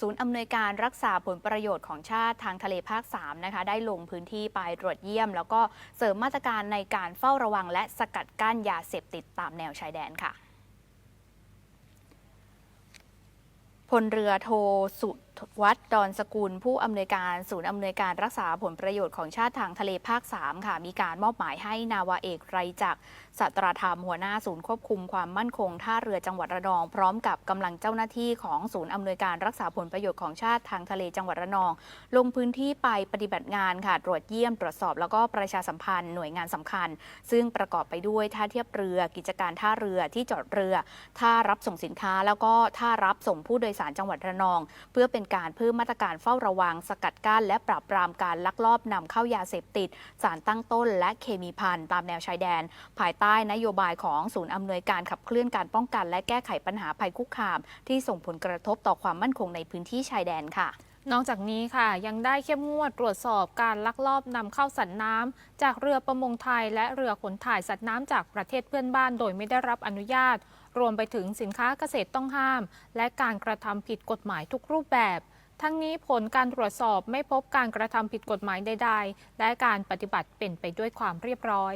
ศูนย์อำนวยการรักษาผลประโยชน์ของชาติทางทะเลภาค 3 นะคะ ได้ลงพื้นที่ไปตรวจเยี่ยม แล้วก็เสริมมาตรการในการเฝ้าระวัง และสกัดกั้นยาเสพติดตามแนวชายแดนค่ะ พลเรือโทสุ วัฒน์ดอนสกุล ผู้อำนวยการศูนย์อำนวยการรักษาผลประโยชน์ของชาติทางทะเลภาค 3 ค่ะ มีการมอบหมายให้นาวาเอกไรจักสัตราธรรมหัวหน้าศูนย์ควบคุมความมั่นคงท่าเรือจังหวัดระนอง พร้อมกับกำลังเจ้าหน้าที่ของศูนย์อำนวยการรักษาผลประโยชน์ของชาติทางทะเลจังหวัดระนอง ลงพื้นที่ไปปฏิบัติงานค่ะตรวจเยี่ยมตรวจสอบแล้วก็ประชาสัมพันธ์หน่วยงานสำคัญ ซึ่งประกอบไปด้วยท่าเทียบเรือ กิจการท่าเรือที่จอดเรือท่ารับส่งสินค้า แล้วก็ท่ารับส่งผู้โดยสารจังหวัดระนอง เพื่อเป็นการเพิ่มมาตรการเฝ้าระวัง สกัดกั้น และปราบปรามการลักลอบนำเข้ายาเสพติด สารตั้งต้น และเคมีพันตามแนวชายแดน ภายใต้นโยบายของศูนย์อำนวยการขับเคลื่อนการป้องกัน และแก้ไขปัญหาภัยคุกคาม ที่ส่งผลกระทบต่อความมั่นคงในพื้นที่ชายแดนค่ะ นอกจากนี้ค่ะยังได้เข้มงวดตรวจสอบการลักลอบนำเข้าสัตว์น้ำจากเรือประมงไทยและเรือขนถ่ายสัตว์น้ำจากประเทศเพื่อนบ้านโดยไม่ได้รับอนุญาต รวมไปถึงสินค้าเกษตรต้องห้าม และการกระทำผิดกฎหมายทุกรูปแบบ ทั้งนี้ผลการตรวจสอบไม่พบการกระทำผิดกฎหมายใดๆ และการปฏิบัติเป็นไปด้วยความเรียบร้อย